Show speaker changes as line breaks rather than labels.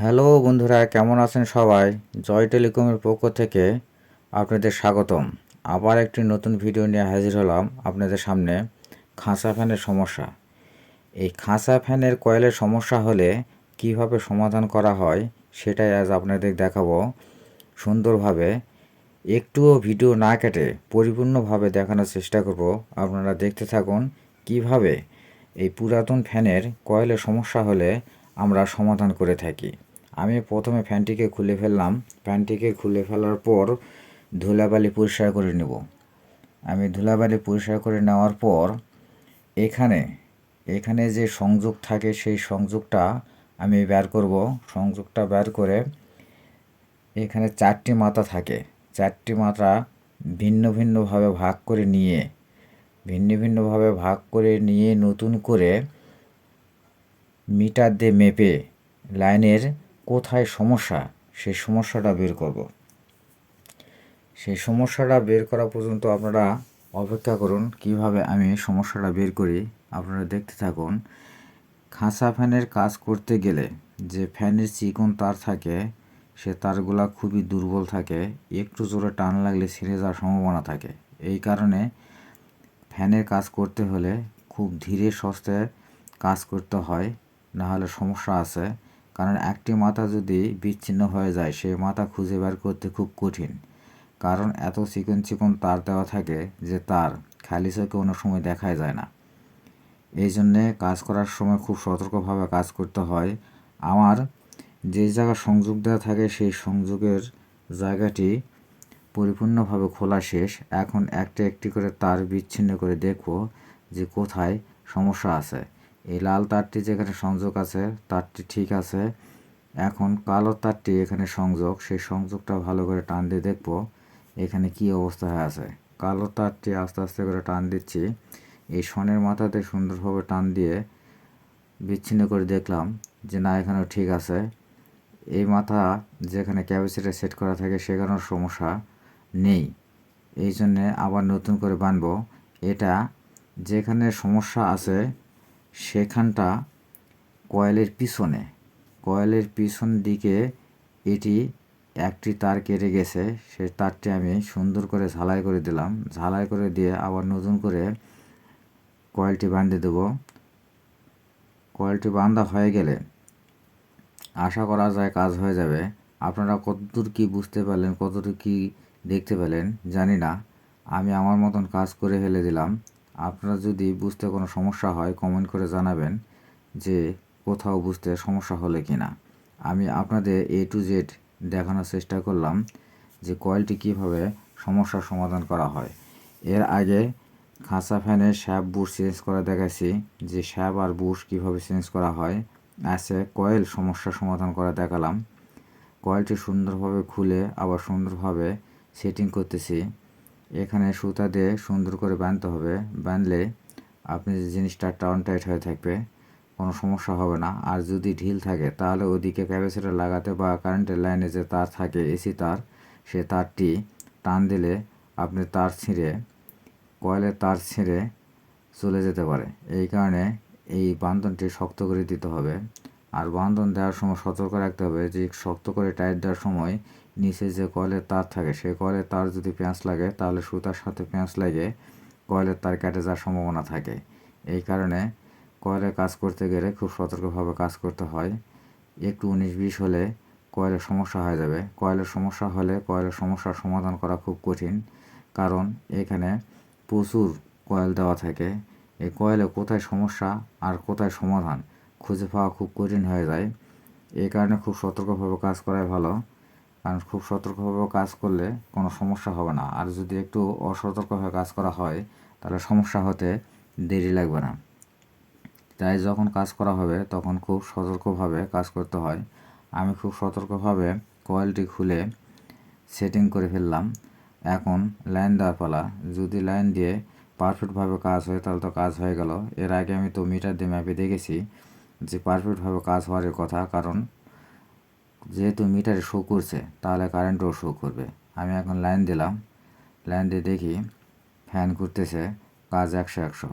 Hello বন্ধুরা, কেমন আছেন সবাই? জয় টেলিকমের পক্ষ থেকে আপনাদের স্বাগতম। আবার একটি নতুন ভিডিও নিয়ে হাজির হলাম আপনাদের সামনে খাঁচা ফ্যানের সমস্যা। এই খাঁচা ফ্যানের কয়েলের সমস্যা হলে কীভাবে সমাধান করা হয় সেটাই আজ আপনাদের দেখাবো। সুন্দরভাবে একটুও ভিডিও না কেটে পরিপূর্ণভাবে দেখানোর চেষ্টা করব। আপনারা দেখতে থাকুন কীভাবে এই পুরাতন ফ্যানের কয়েলের সমস্যা হলে আমরা সমাধান করে থাকি। আমি প্রথমে ফ্যানটিকে খুলে ফেললাম। ফ্যানটিকে খুলে ফেলার পর ধুলাবালি পরিষ্কার করে নেব। আমি ধুলাবালি পরিষ্কার করে নেওয়ার পর এখানে এখানে যে সংযোগ থাকে সেই সংযোগটা আমি বের করব। সংযোগটা বের করে এখানে চারটি মাথা থাকে। চারটি মাথা ভিন্ন ভিন্নভাবে ভাগ করে নিয়ে, ভিন্ন ভিন্নভাবে ভাগ করে নিয়ে নতুন করে মিটার দিয়ে মেপে লাইনের কোথায় সমস্যা, সেই সমস্যাটা বের করব। সেই সমস্যাটা বের করা পর্যন্ত আপনারা অপেক্ষা করুন, কীভাবে আমি সমস্যাটা বের করি, আপনারা দেখতে থাকুন। খাঁচা ফ্যানের কাজ করতে গেলে যে ফ্যানের চিকন তার থাকে, সে তারগুলা খুবই দুর্বল থাকে, একটু জোরে টান লাগলে ছিঁড়ে যাওয়ার সম্ভাবনা থাকে। এই কারণে ফ্যানের কাজ করতে হলে খুব ধীরে সস্তে কাজ করতে হয় না হলে সমস্যা আছে। কারণ একটি মাথা যদি বিচ্ছিন্ন হয়ে যায়, সেই মাথা খুঁজে বের করতে খুব কঠিন। কারণ এত চিকন চিকন তার দেওয়া থাকে যে তার খালি চোখে অন্য সময় দেখাই যায় না। এই জন্যে কাজ করার সময় খুব সতর্কভাবে কাজ করতে হয়। আমার যে জায়গা সংযোগ দেওয়া থাকে, সেই সংযোগের জায়গাটি পরিপূর্ণভাবে খোলা শেষ। এখন একটা একটি করে তার বিচ্ছিন্ন করে দেখব যে কোথায় সমস্যা আছে। এই লাল তারটি যেখানে সংযোগ আছে, তারটি ঠিক আছে। এখন কালো তারটি এখানে সংযোগ, সেই সংযোগটা ভালো করে টান দিয়ে দেখব এখানে কি অবস্থা হয়ে আছে। কালো তারটি আস্তে আস্তে করে টান দিচ্ছি। এই সনের মাথাতে সুন্দরভাবে টান দিয়ে বিচ্ছিন্ন করে দেখলাম যে না, এখানেও ঠিক আছে। এই মাথা যেখানে ক্যাপাসিটার সেট করা থাকে সেখানেও সমস্যা নেই। এই জন্যে আবার নতুন করে বানব। এটা যেখানে সমস্যা আছে সেখানটা কয়েলের পিছনে। কয়েলের পিছন দিকে এটি একটি তার কেটে গেছে। সে তারটি আমি সুন্দর করে ঝালাই করে দিলাম। ঝালাই করে দিয়ে আবার নতুন করে কয়েলটি বাঁধে দেবো। কয়েলটি বাঁধা হয়ে গেলে আশা করা যায় কাজ হয়ে যাবে। আপনারা কতদূর কী বুঝতে পারলেন, কতদূর কী দেখতে পেলেন জানি না। আমি আমার মতন কাজ করে ফেলে দিলাম। আপনারা যদি বুঝতে কোনো সমস্যা হয় কমেন্ট করে জানাবেন যে কোথাও বুঝতে সমস্যা হলে কি না আমি আপনাদের এ টু জেড দেখানোর চেষ্টা করলাম যে কয়েলটি কীভাবে সমস্যার সমাধান করা হয়। এর আগে খাঁচা ফ্যানের শ্যাপ বুশ চেঞ্জ করে দেখাচ্ছি যে শ্যাপ আর বুশ কীভাবে চেঞ্জ করা হয়। আছে কয়েল সমস্যার সমাধান করে দেখালাম। কয়েলটি সুন্দরভাবে খুলে আবার সুন্দরভাবে সেটিং করতেছি। এখানে সুতা দিয়ে সুন্দর করে বাঁধতে হবে। বাঁধলে আপনি যে জিনিসটা টাউন টাইট হয়ে থাকবে, কোনো সমস্যা হবে না। আর যদি ঢিল থাকে, তাহলে ওদিকে ক্যাপাসিটার লাগাতে বা কারেন্টের লাইনে যে তার থাকে, এসি তার, সে তারটি টান দিলে আপনি তার ছিঁড়ে, কয়েলের তার ছিঁড়ে চলে যেতে পারে। এই কারণে এই বান্ধনটি শক্ত করে দিতে হবে। আর বান্ধন দেওয়ার সময় সতর্ক রাখতে হবে যে শক্ত করে টাইট দেওয়ার সময় নিচে যে কয়েলের তার থাকে, সেই কয়েলের তার যদি পেঁয়াজ লাগে, তাহলে সুতার সাথে পেঁয়াজ লাগে কয়েলের তার কেটে যাওয়ার সম্ভাবনা থাকে। এই কারণে কয়েলে কাজ করতে গেলে খুব সতর্কভাবে কাজ করতে হয়। একটু উনিশ বিশ হলে কয়েলের সমস্যা হয়ে যাবে। কয়েলের সমস্যা হলে কয়েলের সমস্যার সমাধান করা খুব কঠিন, কারণ এখানে প্রচুর কয়েল দেওয়া থাকে। এই কয়েলে কোথায় সমস্যা আর কোথায় সমাধান খুঁজে পাওয়া খুব কঠিন হয়ে যায়। এই কারণে খুব সতর্কভাবে কাজ করাই ভালো। কারণ খুব সতর্কভাবে কাজ করলে কোনো সমস্যা হবে না। আর যদি একটু অসতর্কভাবে কাজ করা হয়, তাহলে সমস্যা হতে দেরি লাগবে না। তাই যখন কাজ করা হবে, তখন খুব সতর্কভাবে কাজ করতে হয়। আমি খুব সতর্কভাবে কয়েলটি খুলে সেটিং করে ফেললাম। এখন লাইন দেওয়ার পালা। যদি লাইন দিয়ে পারফেক্টভাবে কাজ হয়, তাহলে তো কাজ হয়ে গেল। এর আগে আমি তো মিটার দিয়ে ম্যাপে দেখেছি যে পারফেক্টভাবে কাজ হওয়ার কথা, কারণ যেহেতু মিটারে শো করছে, তাহলে কারেন্টও শো করবে। আমি এখন লাইন দিলাম। লাইন দিয়ে দেখি ফ্যান করতেছে, কাজ একশো একশো।